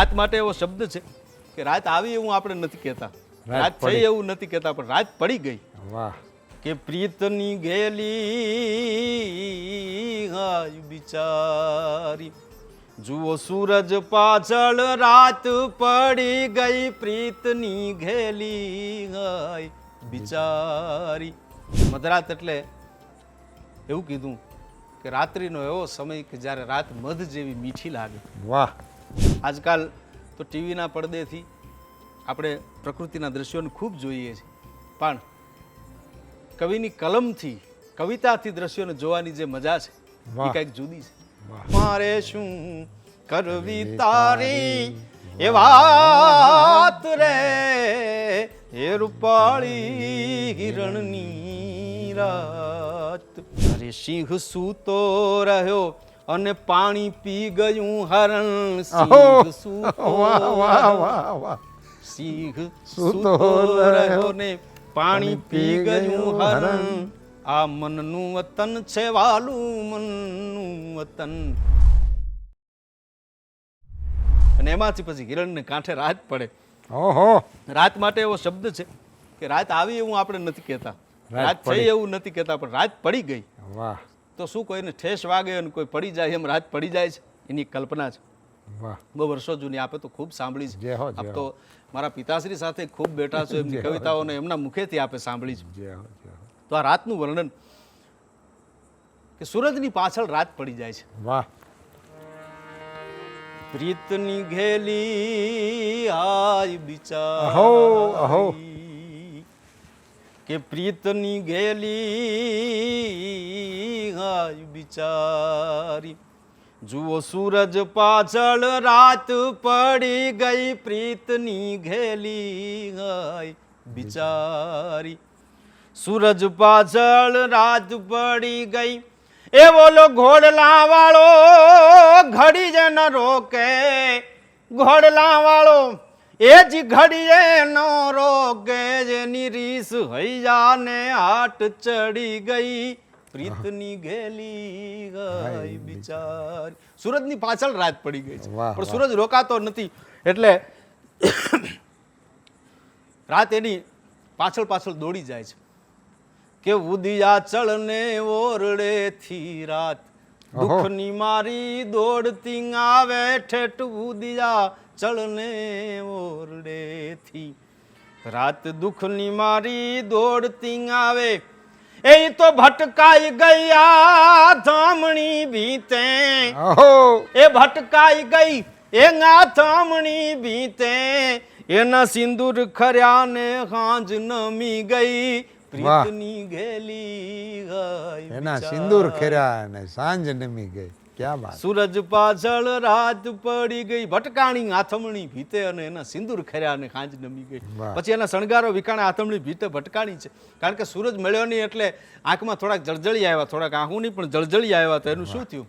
રાત માટે એવો શબ્દ છે કે રાત આવી એવું આપણે નથી કહેતા. રાત થઈ એવું નથી કહેતા પણ રાત પડી ગઈ. વાહ. કે પ્રીતની ગેલી હાય બિચારી. જુઓ સૂરજ પાછળ રાત પડી ગઈ પ્રીતની ઘેલી હાય બિચારી. મધરાત એટલે એવું કીધું કે રાત્રિનો એવો સમય કે જ્યારે રાત મધ જેવી મીઠી લાગે. વાહ. આજકાલ તો ટીવીના પડદેથી આપણે પ્રકૃતિના દ્રશ્યોને ખૂબ જોઈએ છીએ પણ કવિની કલમથી કવિતાથી દ્રશ્યોને જોવાની જે મજા છે એ કંઈક જુદી છે. મારે શું કરવી તારી. એ વાત રે એ રૂપાળી હિરણની રાત. અરે સિંહ સૂતો રહ્યો અને પાણી પી ગયું હરણ. સિંહ સૂતો વાહ વાહ વાહ વાહ સિંહ સૂતો રહ્યો. ને પાણી પી ગયું હરણ. આ મનનું વતન છે વાલું મનનું વતન. અને એમાંથી પછી હિરણને કાંઠે રાત પડે. ઓહો. રાત માટે એવો શબ્દ છે કે રાત આવી એવું આપણે નથી કહેતા. રાત રાત થઈ એવું નથી કહેતા પણ રાત પડી ગઈ. વાહ. તો શું કોઈને ઠેસ વાગે અને કોઈ પડી જાય એમ રાત પડી જાય છે? એની કલ્પના છે. બહુ વર્ષો જૂની આપે તો ખૂબ સાંભળી છે. આપ તો મારા પિતાશ્રી સાથે ખૂબ બેઠા છો એમની કવિતાઓને એમના મુખેથી આપે સાંભળી છે. તો આ રાતનું વર્ણન કે સૂરજની પાછળ રાત પડી જાય છે. વાહ. પ્રીતની ઘેલી આય અહો, અહો. કે પ્રીતની ઘેલી હાય બિચારી. જુઓ સૂરજ પાછળ રાત પડી ગઈ પ્રીતની ઘેલી હાય બિચારી. સૂરજ પાછળ રાત પડી ગઈ. એ બોલો ઘોડલા વાળો ઘડી જ ન રોકે. ઘોડલા વાળો એ જ ઘડીએ નો રોકે જેની રીસ હૈયાને હાટ ચડી ગઈ. પ્રીતની ગેલી ગઈ બિચારી. સૂરજની પાછળ રાત પડી ગઈ છે. પણ સુરજ રોકાતો નથી. એટલે રાત એની પાછળ પાછળ દોડી જાય છે. કે ઉદિયા ચળને ઓરડેથી રાત. દુઃખની મારી દોડતી આવે ઠેઠ દિયા ચળને ઓરડેથી રાત દુઃખની મારી દોડતી આવે એ તો ભટકાઈ ગયા ધામણી ભીતે. એ ભટકાઈ ગઈ એ નાથમણી ભીતે. એના સિંદૂર ખર્યા ને હાંજ નમી ગઈ પ્રીતની ગેલી ગઈ એના સિંદૂર ખેર્યા અને સાંજ નમી ગઈ. ક્યાં વાત? સૂરજ પાછળ રાત પડી ગઈ. ભટકાણી આથમણી ભીતે અને એના સિંદૂર ખર્યા અને ખાંજ નમી ગઈ. પછી એના શણગારો વિકાણે આથમણી ભીતે ભટકાણી છે. કારણ કે સૂરજ મળ્યો નહીં એટલે આંખમાં થોડાક જળજળી આવ્યા થોડાક આંખું પણ જળજળી આવ્યા તો એનું શું થયું?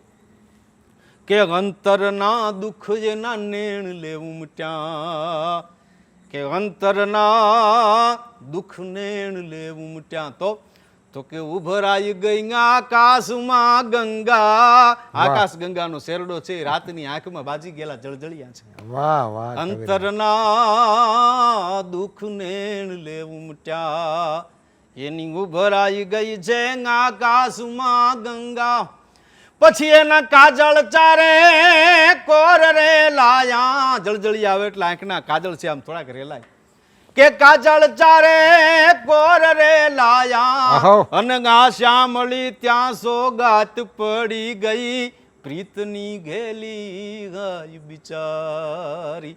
કે અંતરના દુઃખ એના નેણ લેવું મટ્યા કે અંતરના દુઃખ નેણ લેવું મટ્યા તો? તો કે ઉભરાઈ ગઈ આકાશમાં ગંગા. આકાશ ગંગાનો શેરડો છે રાતની આંખમાં બાજી ગયેલા જળજળિયા છે. વાહ વાહ. અંતરના દુઃખ નેણ લેવું મટ્યા. એની ઉભરાઈ ગઈ છે આકાશમાં ગંગા. પછી એના કાજળ ચારે કોર રે લાયા. જળજળી આવે એટલે આંખના કાજળ છે આમ થોડાક રેલાય. કે કાજળ ચારે કોર રે લાયા. અને ગા શ્યામળી ત્યાં સોગાત પડી ગઈ. પ્રીતની ઘેલી ગઈ બિચારી.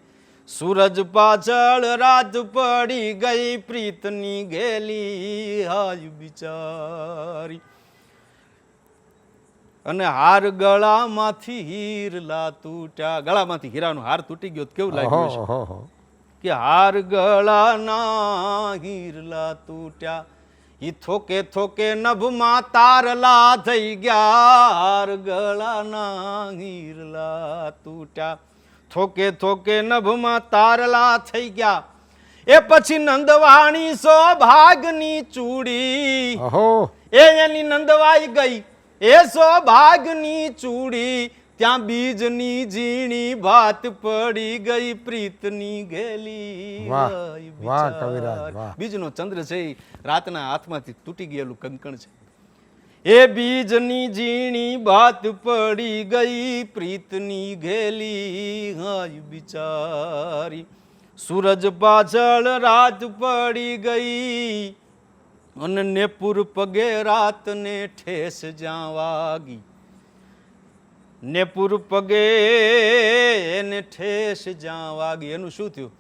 સૂરજ પાછળ રાત પડી ગઈ. પ્રીતની ઘેલી હાય બિચારી. અને હાર ગળામાંથી હીરલા તૂટ્યા ગળામાંથી હીરાનો હાર તૂટી ગયો તો કેવું લાગ્યું છે કે હાર ગળાના હીરલા તૂટ્યા ઈ થોકે થોકે નભમાં તારલા થઈ ગયા. હાર ગળાના હીરલા તૂટ્યા થોકે થોકે નભમાં તારલા થઈ ગયા. એ પછી નંદવાણી સૌભાગની ચૂડી. એ એની નંદવાઈ ગઈ. એ સૌભાગની ચૂડી ત્યાં બીજની ઝીણી ભાત પડી ગઈ પ્રીતની ગેલી વાહ. કવિરાજ, વાહ. બીજનો ચંદ્ર છે રાતના હાથમાંથી તૂટી ગયેલું કંકણ છે એ બીજની ઝીણી ભાત પડી ગઈ પ્રીતની ગેલી હાય બિચારી સૂરજ પાછળ રાત પડી ગઈ અને નેપુર પગે રાતને ઠેસ જ્યાં વાગી. નેપુર પગે એને ઠેસ જ્યાં વાગી. એનું શું થયું?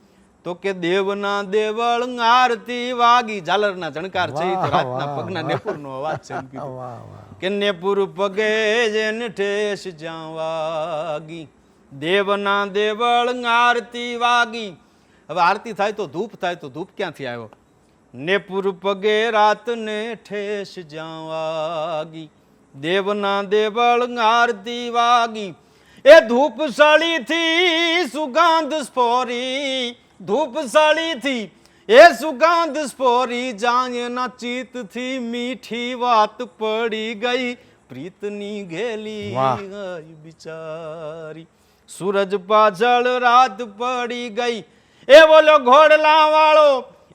તો કે દેવના દેવળ આરતી વાગી. ઝાલરના જણકાર છે રાતના પગના નેપુર નો અવાજ છે કે નેપુર પગે જેને ઠેસ જ્યાં વાગી. દેવના દેવળ આરતી વાગી. હવે આરતી થાય તો ધૂપ થાય તો ધૂપ ક્યાંથી આવ્યો? નેપુર પગે રાતને ઠેસ જાવાગી દેવના દેવળ આરતી વાગી. એ ધૂપ સળીથી સુગંધ સ્ફોરી ધૂપ સળીથી એ સુગંધ સ્ફોરી જાયના ચિત્તથી મીઠી વાત પડી ગઈ પ્રીતની ગેલી. બિચારી. સૂરજ પાછળ રાત પડી ગઈ. એ બોલો ઘોડલા વાળો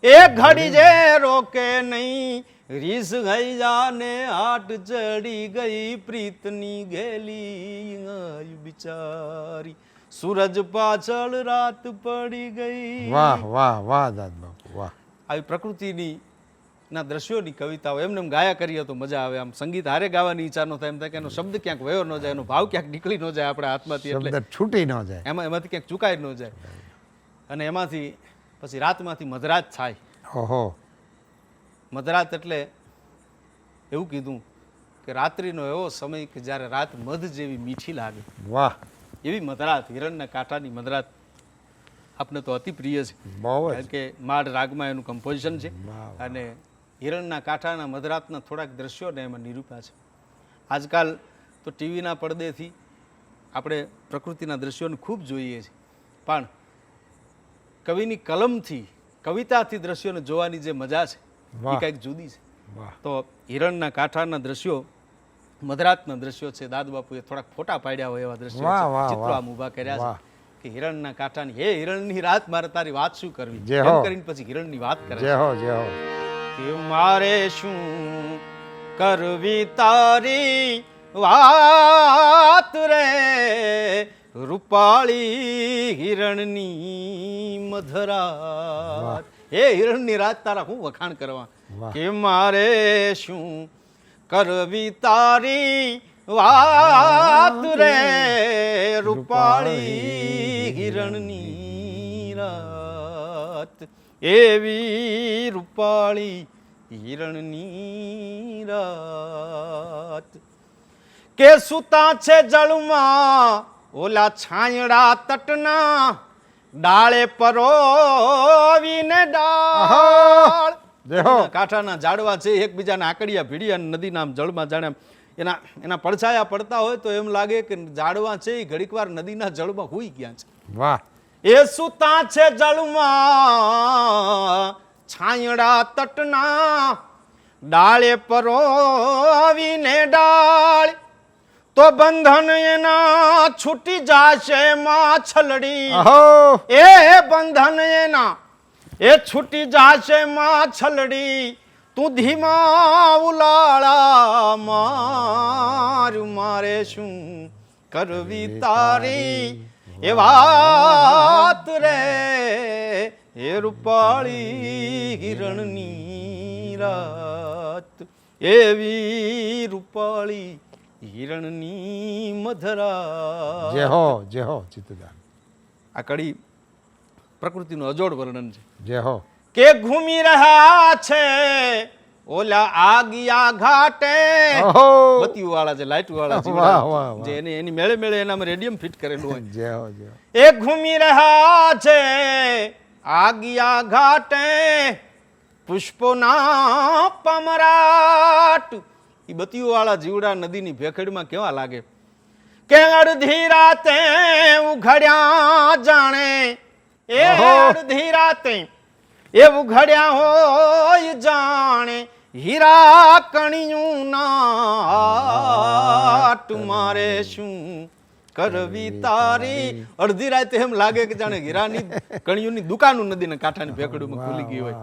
એ ઘડી જે રોકે નહીં. રીસ ગઈ જાને આટ ચડી ગઈ પ્રીતની ગેલી બિચારી. સૂરજ પાછળ રાત પડી ગઈ. વાહ વાહ વાહ દાદ બાપુ વાહ. આવી પ્રકૃતિની ના દ્રશ્યોની કવિતાઓ એમને એમ ગાયા કરીએ તો મજા આવે. આમ સંગીત હારે ગાવાની ઈચ્છા ન થાય. એમ થાય કે એનો શબ્દ ક્યાંક વયો ન જાય એનો ભાવ ક્યાંક નીકળી ન જાય આપણા હાથમાંથી એટલે છૂટી ન જાય. એમાં એમાંથી ક્યાંક ચૂકાઈ ન જાય. અને એમાંથી પછી રાતમાંથી મધરાત થાય. ઓહો. મધરાત એટલે એવું કીધું કે રાત્રિનો એવો સમય કે જ્યારે રાત મધ જેવી મીઠી લાગે. વાહ. એવી મધરાત હિરણના કાંઠાની મધરાત આપને તો અતિ પ્રિય છે. કારણ કે માડ રાગમાં એનું કમ્પોઝિશન છે અને હિરણના કાંઠાના મધરાતના થોડાક દ્રશ્યોને એમાં નિરૂપ્યા છે. આજકાલ તો ટીવીના પડદેથી આપણે પ્રકૃતિના દ્રશ્યોને ખૂબ જોઈએ છીએ પણ કવિની કલમથી કવિતાથી દ્રશ્યોને જોવાની જે મજા છે એ. કંઈક જુદી છે. તો હિરણના કાંઠાના દ્રશ્યો મધરાતના દ્રશ્યો છે. દાદ બાપુએ થોડાક ફોટા પાડ્યા હોય એવા દ્રશ્યો ચિત્રો આમ ઊભા કર્યા છે કે હિરણના કાંઠાની હે હિરણની રાત મારે તારી વાત શું કરવી? એમ. કરીને પછી હિરણની વાત કરે જય હો જય હો. કે મારે શું કરવી તારી વાત રે? રૂપાળી હિરણની મધરા એ હિરણની રાત તારા હું વખાણ કરવા? કે મારે શું કરવી તારી વાત રે? રૂપાળી હિરણની રાત. એવી રૂપાળી હિરણની રાત. કે સુતા છે જળમાં ઓલા છાંયડા તટના ડાળે પરોવીને ડાળ. દેહો કાંઠાના ઝાડવા છે એકબીજાના આકડિયા ભીડિયા નદીના જળમાં જાણે એના એના પડછાયા પડતા હોય તો એમ લાગે કે ઝાડવા છે એ ઘડીકવાર નદીના જળમાં હુઈ ગયા છે. વાહ. એ સુતા છે જળમાં છાંયડા તટના ડાળે પરોવીને ડાળ. તો બંધન એના છૂટી જાશે માછલડી અહો. એ બંધન એના એ છૂટી જાશે માછલડી તું ધીમા ઉલાળા મારું મારે શું કરવી તારી. એ વાત રે એ રૂપાળી હિરણની રાત એવી રૂપાળી હિરણની મધરા. જે હો જે હો ચિત્તદાન. આ કડી પ્રકૃતિનું અજોડ વર્ણન છે. જે હો. કે ઘૂમી રહ્યા છે ઓલા આગિયા ઘાટે. બતી વાળા છે લાઈટ વાળા વાહ. જે એની એની મેળે મેળે એનામાં રેડિયમ ફિટ કરેલું હોય. જે હો જે એ ઘૂમી રહ્યા છે આગિયા ઘાટે. પુષ્પોના પમરાટ એ બતીઓવાળા જીવડા નદીની ભેખડમાં કેવા લાગે? કે અડધી રાતે ઉઘડ્યા જાણે. એ. અડધી રાતે એ ઉઘડ્યા હોય જાણે. હીરા કણિયું ના મારે શું કરવી તારી? અડધી રાતે એમ લાગે કે જાણે હીરાની કણિયુંની દુકાન નદીના કાંઠાની ભેકડીમાં ખુલી ગઈ હોય.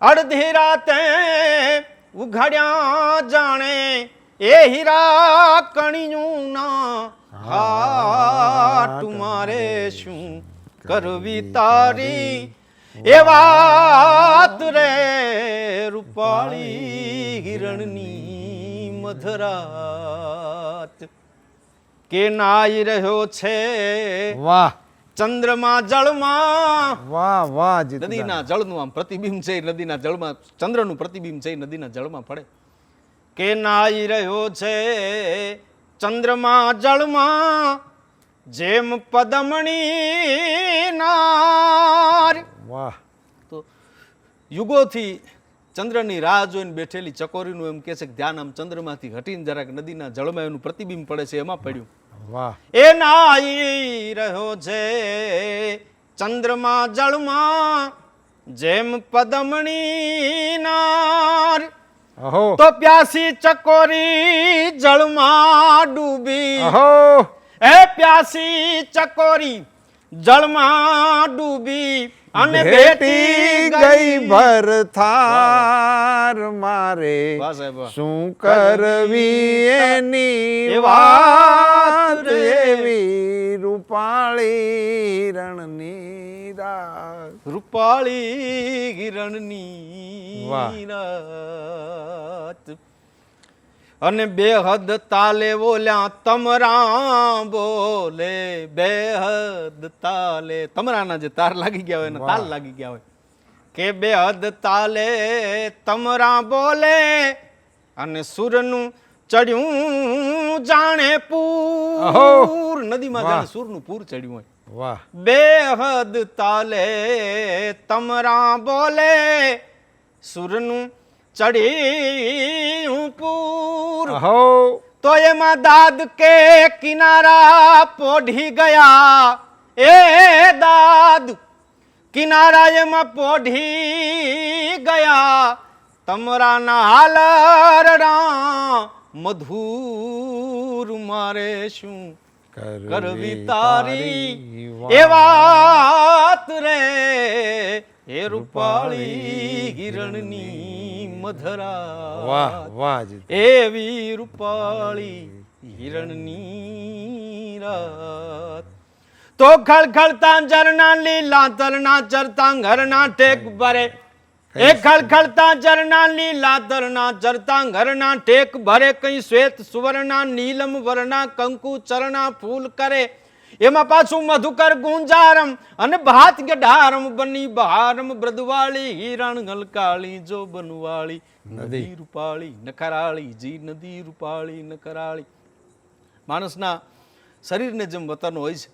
અડધી રાતે ઉઘાડ્યા જાણે એ હીરા કણિયું ના. હાટ મારે શું કરવી તારી? એ વાત રે રૂપાળી હિરણની મધરાત. કે નાઈ રહ્યો છે વાહ. ચંદ્રમા જળમાં. વાહ વાહ. નદીના જળનું આમ પ્રતિબિંબ છે નદીના જળમાં ચંદ્રનું પ્રતિબિંબ છે નદીના જળમાં પડે. કે નાઈ રહ્યો છે ચંદ્રમાં જળમાં જેમ પદમણી નાર વાહ. તો યુગોથી ચંદ્રની રાહ જોઈને બેઠેલી ચકોરીનું એમ કહે છે કે ધ્યાન આમ ચંદ્રમાંથી હટીને જરાક નદીના જળમાં એનું પ્રતિબિંબ પડે છે એમાં પડ્યું. વાહ. એ નાઈ રહ્યો છે ચંદ્રમા જળમાં જેમ પદમણી નાર. તો પ્યાસી ચકોરી જળમાં ડૂબી. એ પ્યાસી ચકોરી જળમાં ડૂબી. અને બેટી ગઈ. ભરથાર મારે. શું કરવી એની વાત એવી રૂપાળી રણની રાત. રૂપાળી હિરણની વાહ. રાત. અને બેહદ તાલે બોલ્યા તમરા બોલે બેહદ તાલે. તમરાના જે તાર લાગી ગયા હોય ને તાલ લાગી ગયા હોય. કે બેહદ તાલે તમરા બોલે. અને સુરનું ચડ્યું જાણે. પૂર. નદીમાં. જાણે સુરનું પૂર ચડ્યું હોય. વાહ. બેહદ તાલે તમરા બોલે. સુરનું ચડી પૂર હો તો એમાં દાદ કે કિનારા પોઢી ગયા. એ દાદ કિનારા એમાં પોઢી ગયા. તમરાના હાલરડા મધુર મારે શું કરવી તારી એ વાત રે. એ રૂપાળી હિરણની મધરા વાહ વાહ એવી રૂપાળી હિરણની રાત. તો ખળખળતા ઝરના લીલા તરના ચરતા ઘરના ટેક ભરે. એ ખળખળતા ઝરના લીલા તરના ચરતા ઘરના ટેક ભરે. કઈ શ્વેત સુવર્ણા નીલમ વરના કંકુ ચરણા ફૂલ કરે. એમાં પાછું મધુકર ગુંજારમ અને ભાત ગઢારમ બની બહારમ બ્રદવાળી હિરણ ગલકાળી જો બનવાળી નદી. રૂપાળી નખરાળી જી નદી રૂપાળી નખરાળી. માણસના શરીરને જેમ વતન હોય છે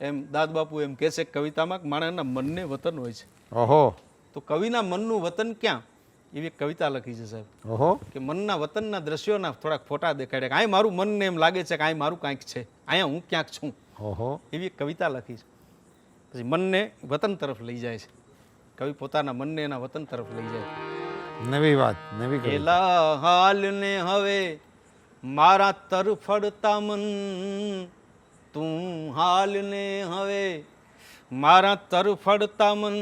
એમ દાદ બાપુ એમ કહે છે કવિતામાં કે માણસના મનને વતન હોય છે. ઓહો. તો કવિના મનનું વતન ક્યાં? એવી કવિતા લખી છે સાહેબ. ઓહો. કે મનના વતનના દ્રશ્યોના થોડાક ફોટા દેખાડ્યા કાંઈ મારું મનને એમ લાગે છે કે અહીં મારું કાંઈક છે. અહીંયા હું ક્યાંક છું. એવી કવિતા લખી છે. પછી મનને વતન તરફ લઈ જાય છે. કવિ પોતાના મનને એના વતન તરફ લઈ જાય. નવી વાત નવી પેલા હાલને હવે મારા તરફડતા મન. તું હાલને હવે મારા તરફડતા મન.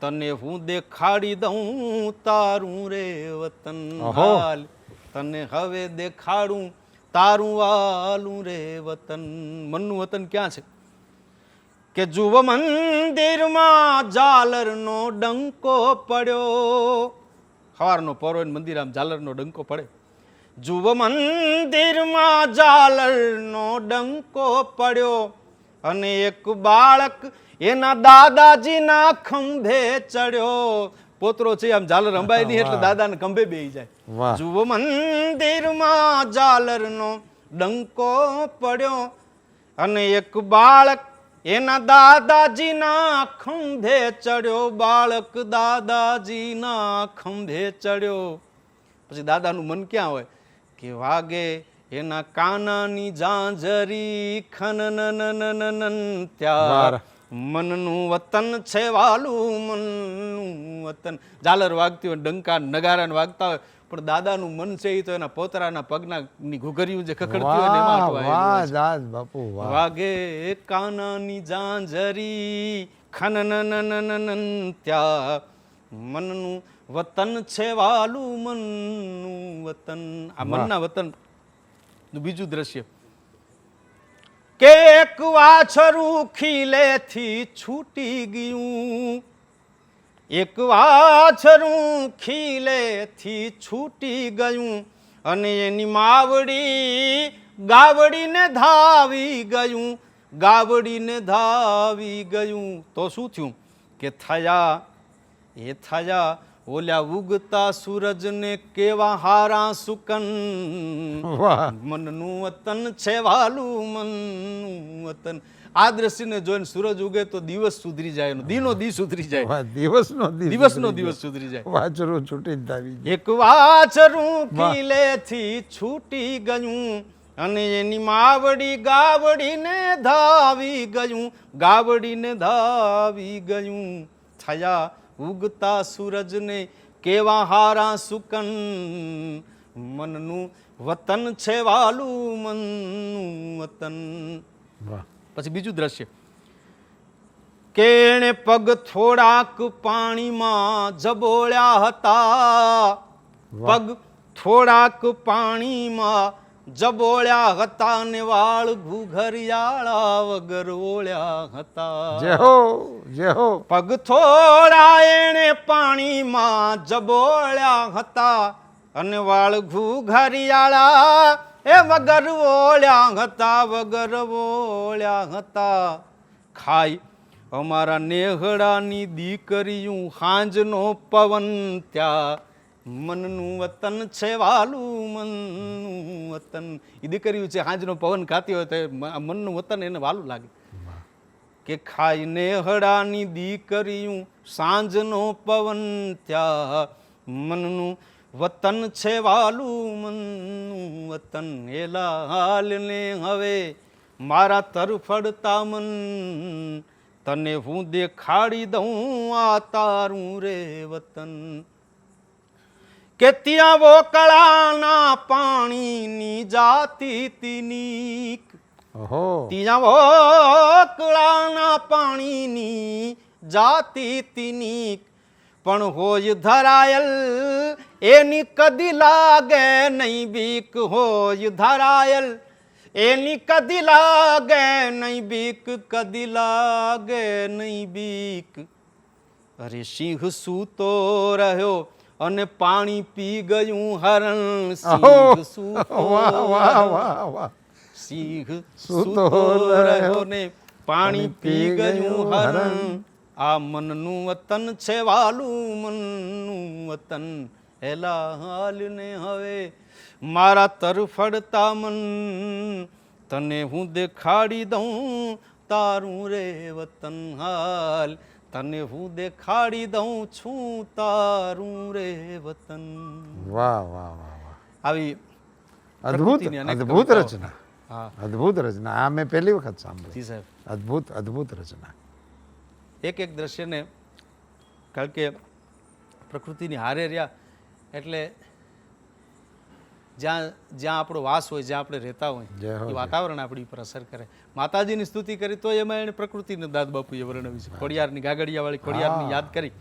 તને હું દેખાડી દઉં તારું રે વતન. હાલ. તને હવે દેખાડું તારું વાલું રે વતન. મનનું વતન ક્યાં છે? કે જુવ મંદિરમાં ઝાલરનો ડંકો પડ્યો. સવારનો પરો મંદિર આમ ઝાલરનો ડંકો પડે. જુવ મંદિરમાં ઝાલરનો ડંકો પડ્યો. અને એક બાળક એના દાદાજીના ખંભે ચડ્યો. પોતરો છે આમ ઝાલર અંબાય નહીં એટલે દાદાને ખંભે બેહી જાય. જુઓ મંદિરમાં ઝાલરનો ડંકો પડ્યો અને એક બાળક એના દાદાજીના ખંભે ચડ્યો. બાળક દાદાજીના ખંભે ચડ્યો. પછી દાદાનું મન ક્યાં હોય? કે વાગે એના કાનાની ઝાંઝરી ખનન ત્યાં વાહ. મનનું વતન છે વાલું મનનું વતન. ઝાલર વાગતી હોય ડંકા નગારા વાગતા હોય પણ દાદાનું મન છે એ તો એના પોતરાના પગના ની ઘૂઘરિયું જે ખખડતી હોય એમાં વાહ બાપુ વાગે કાનાની જાંજરી ખનનનનનનન ત્યાં. મનનું વતન છે વાલું મનનું વતન. આ મનના વતન બીજું દ્રશ્ય. કે એક વાછરું ખીલેથી છૂટી ગયું. એક વાછરું ખીલેથી છૂટી ગયું અને એની માવડી ગાવડીને ધાવી ગયું. ગાવડીને ધાવી ગયું. તો શું થયું? કે થયા, એ થયા ઓલ્યા ઉગતા સૂરજને કેવા હારા સુકન? મનનું વતન છે વાલું મનનું વતન. આ દ્રશ્યને જોઈને સૂરજ ઉગે તો દિવસ સુધરી જાય દીનો દી સુધરી જાય. દિવસનો દિવસનો દિવસ સુધરી જાય. વાચરું છૂટી ગયું. એક વાછરું ખીલેથી છૂટી ગયું અને એની માવડી ગાવડીને ધાવી ગયું. ગાવડીને ધાવી ગયું. થયા ઉગતા સૂરજને કેવા હારા સુકન? મનનું વતન છે વાલું મનનું વતન. પછી બીજું દ્રશ્ય. કેણે પગ થોડાક પાણીમાં જબોળ્યા હતા. પગ થોડાક પાણીમાં જબોળ્યા હતા ને વાળ ઘૂઘરિયાળા વગર ઓળ્યા હતા. જય હો જય હો. પગ થોડા એણે પાણીમાં જબોળ્યા હતા. અને વાળ ઘૂઘરિયાળા એ વગર ઓળ્યા હતા વગર ઓળ્યા હતા. ખાઈ અમારા નેહડાની દીકરીયું હાંજનો પવન ત્યાં મનનું વતન છે વાલું, મનનું વતન. એ દીકરીયું છે, હાંજનો પવન ખાતી હોય તો મનનું વતન એને વાલું લાગે. કે ખાઈને હડાની દીકરીયું સાંજનો પવન ત્યાં. મનનું વતન છે વાલું, મનનું વતન. એલા હાલને હવે મારા તરફડતા મન. તને હું દેખાડી દઉં આ તારું રે વતન. કે ત્યાં વોકળાના પાણીની જાતી તીની ત્યાં વોકળાના પાણીની જાતી તીની પણ હોય ધરાયલ એની કદી લાગે નહીં બીક. હોય ધરાયલ એની કદી લાગે નહીં બીક. કદી લાગે નહીં બીક. અરે સિંહ સૂતો રહ્યો. અને પાણી પી ગયું હરણ! સિંહ સૂતો સિંહ સૂતો રહ્યો. ને પાણી પી ગયું હરણ. આ મનનું વતન છે વાલું મનનું વતન. હેલા હાલ ને હવે મારા તરફડતા મન. તને હું દેખાડી દઉં તારું રે વતન હાલ. તને હું દેખાડી દઉં છું તારું રે વતન. વાહ વાહ વાહ વાહ. આવી અદ્ભુત અદ્ભુત રચના. હા. અદ્ભુત રચના. આ મેં પહેલી વખત સાંભળી. જી સાહેબ. અદ્ભુત અદ્ભુત રચના. એક એક દ્રશ્યને કારણ કે પ્રકૃતિની હારે રહ્યા એટલે જ્યાં જ્યાં આપણો વાસ હોય જ્યાં આપણે રહેતા હોય એ વાતાવરણ આપણી ઉપર અસર કરે. માતાજીની સ્તુતિ કરી તો એમાં એને પ્રકૃતિને દાદ બાપુએ વર્ણવી છે. ખોડિયારની ગાગડિયાવાળી ખોડિયારની યાદ કરી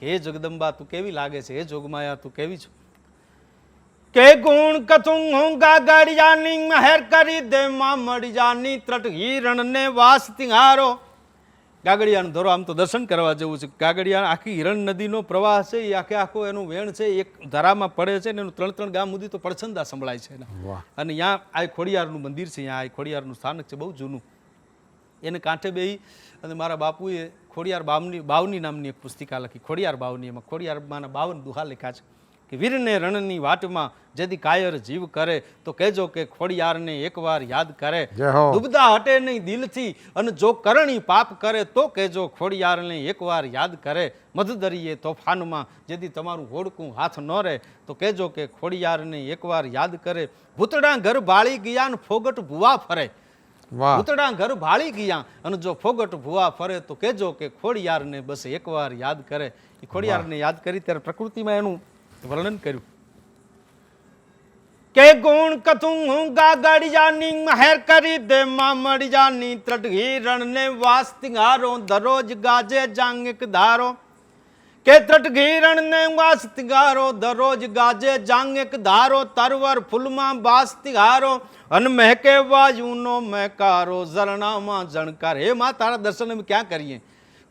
કે હે જગદંબા તું કેવી લાગે છે? હે જોગમાયા તું કેવી છો? કે ગુણ કથું હું ગાગડિયાની મહેર કરી દે માં મડિયાની ત્રટ હિરણ ને વાસ તિહારો ગાગડિયાનો ધરો આમ તો દર્શન કરવા જેવું છે. ગાગડિયા આખી હિરણ નદીનો પ્રવાહ છે એ આખે આખો એનું વેણ છે એક ધરામાં પડે છે ને એનું ત્રણ ત્રણ ગામ સુધી તો પડછંદા સંભળાય છે અને ત્યાં આ ખોડિયારનું મંદિર છે અહીંયા આ ખોડિયારનું સ્થાનક છે બહુ જૂનું. એને કાંઠે બેહી અને મારા બાપુએ ખોડિયાર બાવની બાવની નામની એક પુસ્તિકા લખી. ખોડિયાર બાવની એમાં ખોડિયારમાંના બાવન દુહા લખ્યા છે. કે વીરને રણની વાટમાં જેથી કાયર જીવ કરે તો કહેજો કે ખોડિયારને એકવાર યાદ કરે. દુબદા હટે નહીં દિલથી અને જો કરણી પાપ કરે તો કહેજો ખોડિયારને એકવાર યાદ કરે. મધદરીએ તોફાનમાં જેથી તમારું હોડકું હાથ ન રહે તો કહેજો કે ખોડિયારને એકવાર યાદ કરે. ભૂતડા ઘર બાળી ગયા ને ફોગટ ભૂવા ફરે. ભૂતડા ઘર ભાળી ગયા અને જો ફોગટ ભૂવા ફરે તો કહેજો કે ખોડિયારને બસ એકવાર યાદ કરે. એ ખોડિયારને યાદ કરી ત્યારે પ્રકૃતિમાં એનું વર્ણન કર્યું. કે ગુણ કથું હું ગાગડી જાની, મહેર કરી દે, મામડી જાની ત્રટઘી રણને વાસ્તિ ગારો દરરોજ ગાજે જાંગ ધારો. કે ત્રટઘી રણને વાસ્તિ ગારો દરરોજ ગાજે જાંગ ધારો. તરવર ફૂલમાં વાસ્તિંગારો અન મહેકે વાયુનો મહેકારો. ઝરણામાં જણકાર. હે માં, તારા દર્શન અમે ક્યાં કરીએ?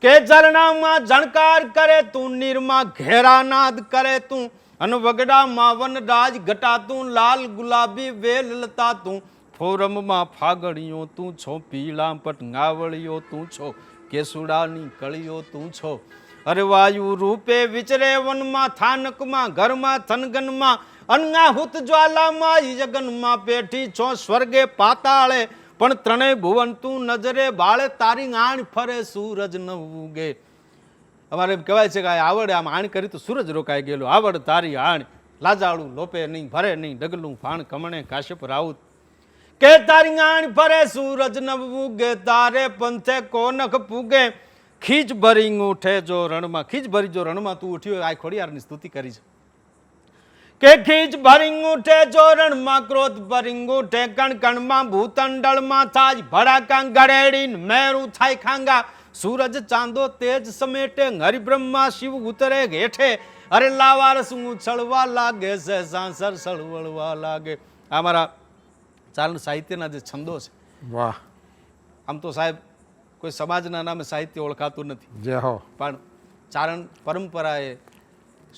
કે ઝરણામાં જણકાર કરે તું, નીરમાં ઘેરાનાદ કરે તું. અન વગડામાં વનરાજ ઘટાતું, લાલ ગુલાબી વેલ લતાતું. ફોરમમાં ફાગણીઓ તું છો પીળા પટંગાવળીઓ તું છો, કેસુડાની કળીઓ તું છો. અરે વાયુ રૂપે વિચરે વનમાં, થાનકમાં, ઘરમાં, થનગનમાં, અન્નાહુત જ્વાલામાં જગનમાં પેઠી છો, સ્વર્ગે પાતાળે. પણ ત્રણેય ભુવન તું નજરે બાળે, તારી આણ ફરે સૂરજ ન ઉગે. અમારે એમ કહેવાય છે કે આ આવડે, આમ આણ કરી તો સૂરજ રોકાઈ ગયેલો. આવડ તારી આણ. લાજાળું લોપે નહીં, ભરે નહીં, ડગલું, ફાણ, કમણે, કાશ્યપ, રાઉત. કે તારી આણ ભરે, સૂરજ ન ઉગે, તારે પંથે કોનખ પૂગે. ખીચ ભરી ઉઠે જો રણમાં. ખીચ ભરી જો રણમાં તું ઉઠ્યો, આ ખોડિયારની સ્તુતિ કરી છે. કે ખીચ ભરી ઉઠે જો રણમાં, ક્રોધ ભરી ઉઠે. કણ કણમાં, ભૂતંડળમાં થાય. ભડાકા ગળેડી મેરું થાય ખાંગા. સૂરજ ચાંદો તેજ સમેટે હરિબ્રહ્મા શિવ ઉતરે હેઠે અરે લાવારસ છળવા લાગે છે સાંસર સળવળવા લાગે. આ મારા ચારણ સાહિત્યના જે છંદો છે. વાહ. આમ તો સાહેબ કોઈ સમાજના નામે સાહિત્ય ઓળખાતું નથી. જે હો. પણ ચારણ પરંપરાએ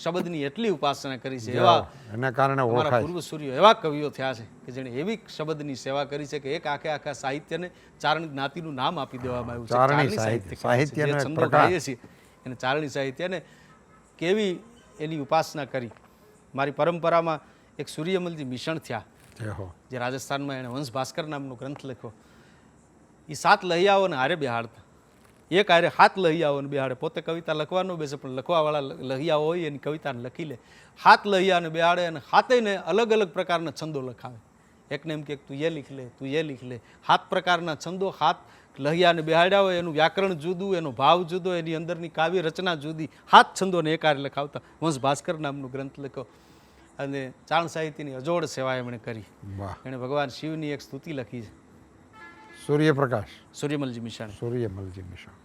શબ્દની એટલી ઉપાસના કરી છે. એવા એના કારણે અમારા પૂર્વ સૂર્યો એવા કવિઓ થયા છે કે જેણે એવી શબ્દની સેવા કરી છે કે એક આખે આખા સાહિત્યને ચારણી જ્ઞાતિનું નામ આપી દેવામાં આવ્યું છે. ચારણી સાહિત્ય. સાહિત્યનો છંદો. છીએ અને ચારણી સાહિત્યને કેવી એની ઉપાસના કરી. મારી પરંપરામાં એક સૂર્યમલજી મિશન થયા. જે રાજસ્થાનમાં એણે વંશ ભાસ્કર નામનો ગ્રંથ લખ્યો. એ સાત લહિયાઓને હારે બેહાડતા. એક આરે હાથ લહિયાઓને બેહાડે પોતે કવિતા લખવાનો બેસે પણ લખવાવાળા લહિયા હોય એની કવિતાને લખી લે. હાથ લહિયાને બેહાડે અને હાથેને અલગ અલગ પ્રકારના છંદો લખાવે. એકને એમ કે તું એ લીખ લે તું એ લીખ લે. હાથ પ્રકારના છંદો હાથ લહિયાને બેહાડ્યા હોય એનું વ્યાકરણ જુદું એનો ભાવ જુદો એની અંદરની કાવ્ય રચના જુદી. હાથ છંદોને એકારે લખાવતા. વંશ ભાસ્કર નામનું ગ્રંથ લખ્યો અને ચાણ સાહિત્યની અજોડ સેવા એમણે કરી. વાહ. એણે ભગવાન શિવની એક સ્તુતિ લખી છે. સૂર્યપ્રકાશ. સૂર્યમલજી મિશાણ સૂર્યમલજી મિશન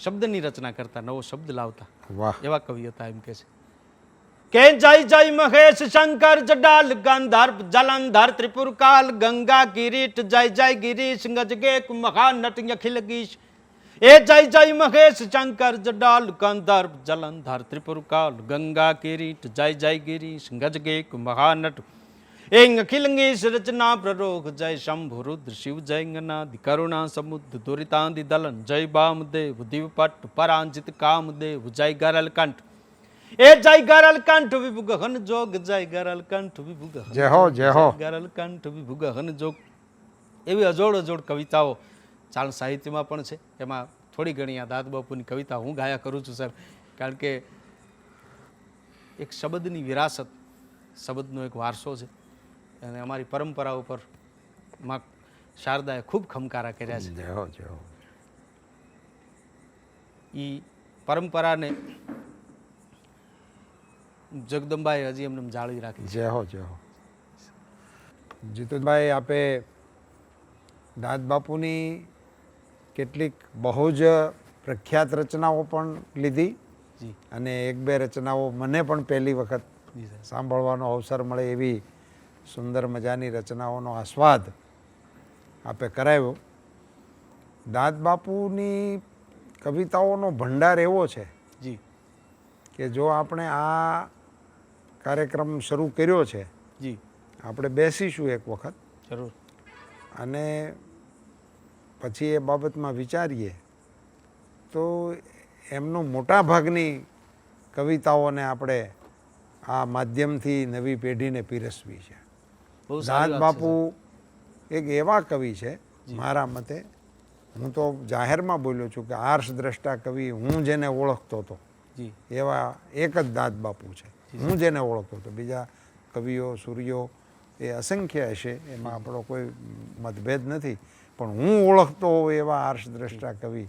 શબ્દની રચના કરતા નવો શબ્દ લાવતા વાહ એવા કવિ હતા એમ કે છે કે જય જય મહેશ શંકર જડાલ ગાંધાર જલંધર ત્રિપુર કાલ ગંગા કિરીટ જય જય ગિરીશ ગજગે મહાનટ અખિલ ગીશ એ જય જય મહેશ શંકર જડાલ ગંધર્પ જલંધર ત્રિપુર કાલ ગંગા કિરીટ જય જય ગિરીશ ગજગે મહાનટ એ અખિલંગેશ રચના પ્રરોગ જય શંભુ રુદ્ર શિવ જય ગનાદિ કરુણા સમુદ્ર દુરિતાંદિ દલન જય બામદેવ દીવપટ પરાંજિત કામદેવ જય ગરલ કંઠ એ જય ગરલ કંઠ વિભુગ હન જોગ જય ગરલ કંઠ વિભુગ હન જય હો જય હો. ગરલ કંઠ વિભુગ હન જોગ. એવી અજોડ અજોડ કવિતાઓ ચાલ સાહિત્યમાં પણ છે. એમાં થોડી ઘણી આ દાદ બાપુની કવિતા હું ગાયા કરું છું સાહેબ કારણ કે એક શબ્દની વિરાસત શબ્દનો એક વારસો છે. અને અમારી પરંપરા ઉપરમાં શારદાએ ખૂબ ખમકારા કર્યા છે. જય હો જય એ પરંપરાને જગદંબાએ હજી એમને જાળવી રાખી છે. જય હો જય હો જીતુભાઈ આપે દાદ બાપુની કેટલીક બહુ જ પ્રખ્યાત રચનાઓ પણ લીધી અને એક બે રચનાઓ મને પણ પહેલી વખત સાંભળવાનો અવસર મળે એવી સુંદર મજાની રચનાઓનો આસ્વાદ આપે કરાવ્યો. દાદ બાપુની કવિતાઓનો ભંડાર એવો છે જી. કે જો આપણે આ કાર્યક્રમ શરૂ કર્યો છે જી. આપણે બેસીશું એક વખત. જરૂર. અને પછી એ બાબતમાં વિચારીએ તો એમનું મોટા ભાગની કવિતાઓને આપણે આ માધ્યમથી નવી પેઢીને પીરસવી છે. છે, બાપુ એક એવા કવિ છે મારા મતે હું તો જાહેરમાં બોલ્યો છું કે આર્ષ દ્રષ્ટા કવિ હું જેને ઓળખતો હતો. એવા એક જ દાદ બાપુ છે. હું જેને ઓળખતો હતો. બીજા કવિઓ સૂર્યો એ અસંખ્ય હશે એમાં આપણો કોઈ મતભેદ નથી. પણ હું ઓળખતો હોઉં એવા આર્ષ દ્રષ્ટા કવિ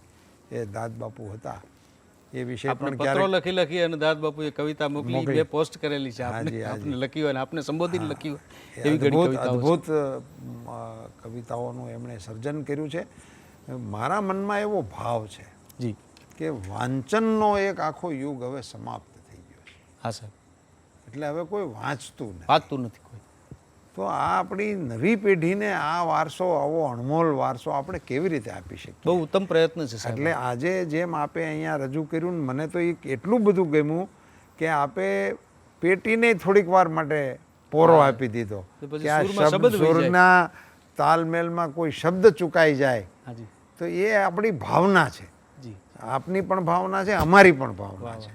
એ દાદ બાપુ હતા. એ વિશે પણ પત્રો લખી લખી અને દાદ બાપુએ કવિતા મોકલી. બે પોસ્ટ કરેલી છે આપને. આપને હાજી. લખી હોય અને આપને સંબોધીને લખી હોય એવી ઘણી કવિતાઓ. અદ્ભુત કવિતાઓનું એમણે સર્જન કર્યું છે. મારા મનમાં એવો ભાવ છે જી. કે વાંચનનો એક આખો યુગ હવે સમાપ્ત થઈ ગયો છે. હા સાહેબ. એટલે હવે કોઈ વાંચતું નથી. વાંચતું નથી કોઈ. તો આ આપણી નવી પેઢીને આ વારસો આવો અણમોલ વારસો આપણે કેવી રીતે આપી શકીએ? બહુ ઉત્તમ પ્રયત્ન છે એટલે આજે જેમ આપે અહીંયા રજૂ કર્યું ને મને તો એ એટલું બધું ગમ્યું કે આપે પેટીને થોડીક વાર માટે પોરો આપી દીધો. કે આ શબ્દ સુરના તાલમેલમાં કોઈ શબ્દ ચૂકાઈ જાય તો એ આપણી ભાવના છે. આપની પણ ભાવના છે અમારી પણ ભાવના છે.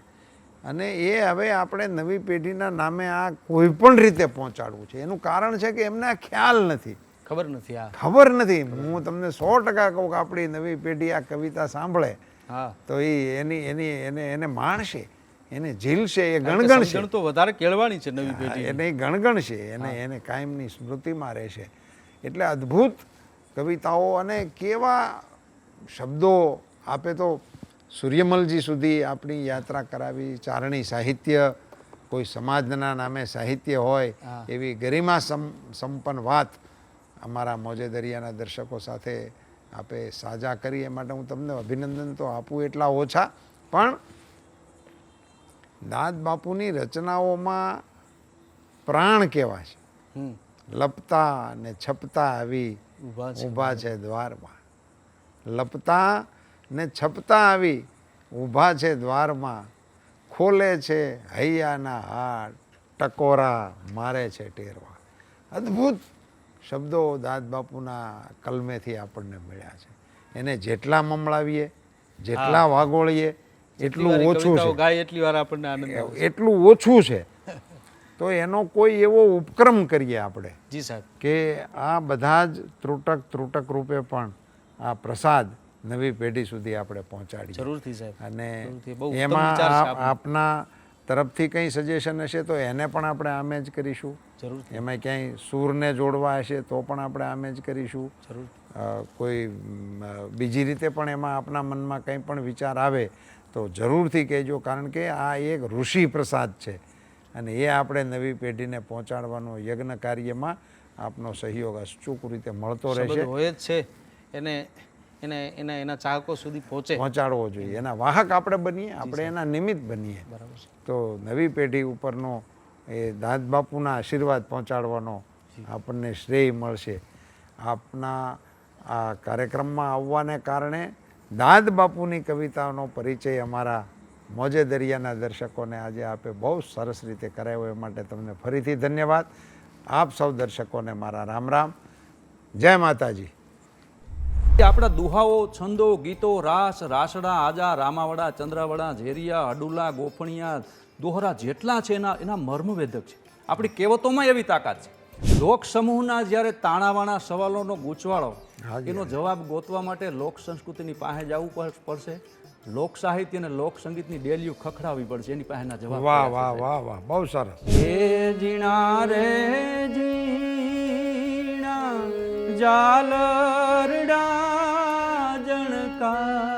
અને એ હવે આપણે નવી પેઢીના નામે આ કોઈ પણ રીતે પહોંચાડવું છે. એનું કારણ છે કે એમને આ ખ્યાલ નથી. ખબર નથી આ ખબર નથી. હું તમને સો ટકા કહું કે આપણી નવી પેઢી આ કવિતા સાંભળે હા. તો એ એની એની એને એને માણશે એને ઝીલશે એ ગણગણશે. તો વધારે કેળવાની છે નવી પેઢી એને ગણગણશે એને એને કાયમની સ્મૃતિમાં રહેશે. એટલે અદ્ભુત કવિતાઓ અને કેવા શબ્દો આપે તો સૂર્યમલજી સુધી આપણી યાત્રા કરાવી ચારણી સાહિત્ય કોઈ સમાજના નામે સાહિત્ય હોય. એવી ગરિમા સંપન્ન વાત અમારા મોજે દરિયાના દર્શકો સાથે આપે સાજા કરી. એ માટે હું તમને અભિનંદન તો આપું એટલા ઓછા. પણ દાદ બાપુની રચનાઓમાં પ્રાણ કેવા છે. લપતા ને છપતા આવી ઊભા છે દ્વારમાં. લપતા ને છપતા આવી ઊભા છે દ્વારમાં ખોલે છે હૈયાના હાડ ટકોરા મારે છે ટેરવા. અદ્ભુત શબ્દો દાદ બાપુના કલમેથી આપણને મળ્યા છે. એને જેટલા મમળાવીએ જેટલા વાગોળીએ એટલું ઓછું છે. ગાય એટલી વાર આપણને આનંદ એટલું ઓછું છે. તો એનો કોઈ એવો ઉપક્રમ કરીએ આપણે જી સાહેબ. કે આ બધા જ ત્રુટક ત્રુટક રૂપે પણ આ પ્રસાદ નવી પેઢી સુધી આપણે પહોંચાડીએ જરૂરથી સાહેબ. અને એમાં આપનો. આપના તરફથી કંઈ સજેશન હશે તો એને પણ આપણે આમે જ કરીશું. જરૂર એમાં ક્યાંય સૂરને જોડવા હશે તો પણ આપણે આમે જ કરીશું જરૂર કોઈ બીજી રીતે પણ એમાં આપણા મનમાં કંઈ પણ વિચાર આવે તો જરૂરથી કહેજો કારણ કે આ એક ઋષિ પ્રસાદ છે. અને એ આપણે નવી પેઢીને પહોંચાડવાનો યજ્ઞ કાર્યમાં આપનો સહયોગ અચૂક રીતે મળતો રહેશે. હોય જ છે. એને એને એના એના ચાહકો સુધી પહોંચે. પહોંચાડવો જોઈએ. એના વાહક આપણે બનીએ આપણે એના નિમિત્ત બનીએ. બરાબર તો નવી પેઢી ઉપરનો એ દાદ બાપુના આશીર્વાદ પહોંચાડવાનો આપણને શ્રેય મળશે. આપના આ કાર્યક્રમમાં આવવાને કારણે દાદ બાપુની કવિતાનો પરિચય અમારા મોજે દરિયાના દર્શકોને આજે આપે બહુ સરસ રીતે કરાયો. એ માટે તમને ફરીથી ધન્યવાદ. આપ સૌ દર્શકોને મારા રામ રામ. જય માતાજી. આપણા દુહાઓ છંદો ગીતો રાસ રાસડા આજા રામાવડા ચંદ્રાવડા ઝેરિયા અડુલા ગોફણિયા દોહરા જેટલા છે એના એના મર્મવેદક છે. આપણી કહેવતોમાં એવી તાકાત છે. લોક સમૂહના જ્યારે તાણાવાણા સવાલોનો ગૂંચવાળો એનો જવાબ ગોતવા માટે લોક સંસ્કૃતિની પાસે જવું પડશે. લોક સાહિત્ય અને લોક સંગીતની ડેલીઓ ખખડાવવી પડશે એની પાસેના જવાબ વાહ વાહ વાહ વાહ બહુ સરસ. હે જીણા રે જીણા જાલરડા જણકાય હાલર